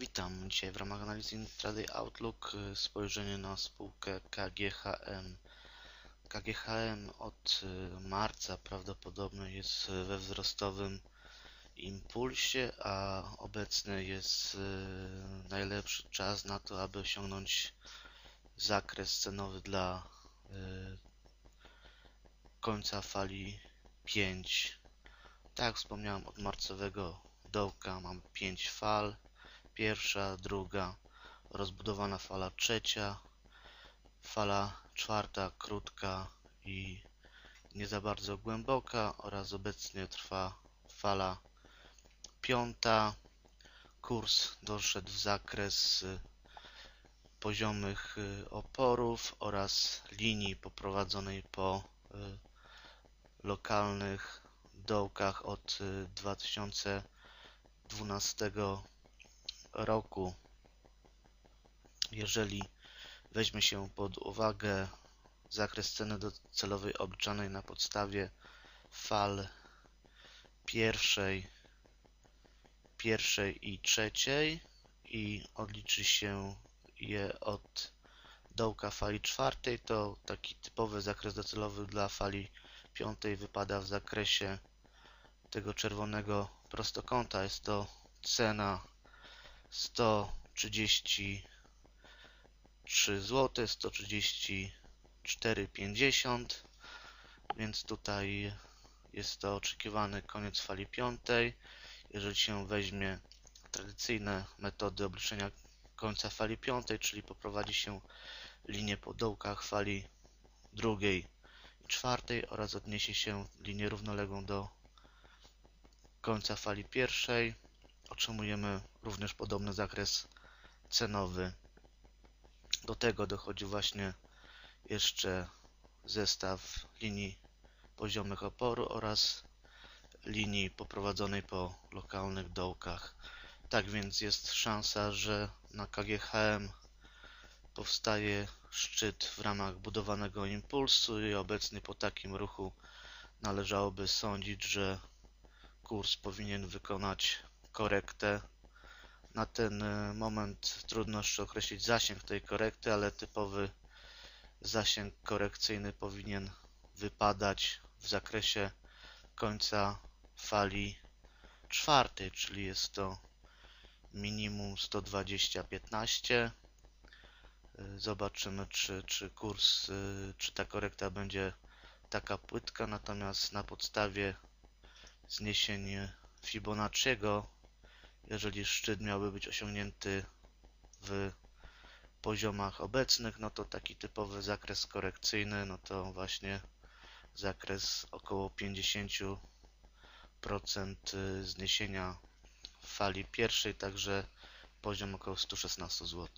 Witam. Dzisiaj w ramach analizy Intraday Outlook y, spojrzenie na spółkę KGHM. KGHM od y, marca prawdopodobnie jest y, we wzrostowym impulsie, a obecny jest najlepszy czas na to, aby osiągnąć zakres cenowy dla końca fali 5. Tak jak wspomniałem, od marcowego dołka mam 5 fal pierwsza, druga, rozbudowana fala trzecia, fala czwarta, krótka i nie za bardzo głęboka oraz obecnie trwa fala piąta. Kurs doszedł w zakres y, poziomych y, oporów oraz linii poprowadzonej po y, lokalnych dołkach od 2012 roku, jeżeli weźmie się pod uwagę zakres ceny docelowej obliczanej na podstawie fal pierwszej, pierwszej i trzeciej i odliczy się je od dołka fali czwartej, to taki typowy zakres docelowy dla fali piątej wypada w zakresie tego czerwonego prostokąta. Jest to cena 133 zł, 134,50 więc tutaj jest to oczekiwany koniec fali piątej. Jeżeli się weźmie tradycyjne metody obliczenia końca fali piątej, czyli poprowadzi się linię po dołkach fali drugiej i czwartej oraz odniesie się linię równoległą do końca fali pierwszej, otrzymujemy również podobny zakres cenowy. Do tego dochodzi właśnie jeszcze zestaw linii poziomych oporu oraz linii poprowadzonej po lokalnych dołkach. Tak więc jest szansa, że na KGHM powstaje szczyt w ramach budowanego impulsu i obecnie po takim ruchu należałoby sądzić, że kurs powinien wykonać korektę. Na ten e, moment trudno jeszcze określić zasięg tej korekty, ale typowy zasięg korekcyjny powinien wypadać w zakresie końca fali czwartej, czyli jest to minimum 120-15. E, zobaczymy, czy, czy kurs, e, czy ta korekta będzie taka płytka, natomiast na podstawie zniesień Fibonacciego jeżeli szczyt miałby być osiągnięty w poziomach obecnych, no to taki typowy zakres korekcyjny, no to właśnie zakres około 50% zniesienia fali pierwszej, także poziom około 116 zł.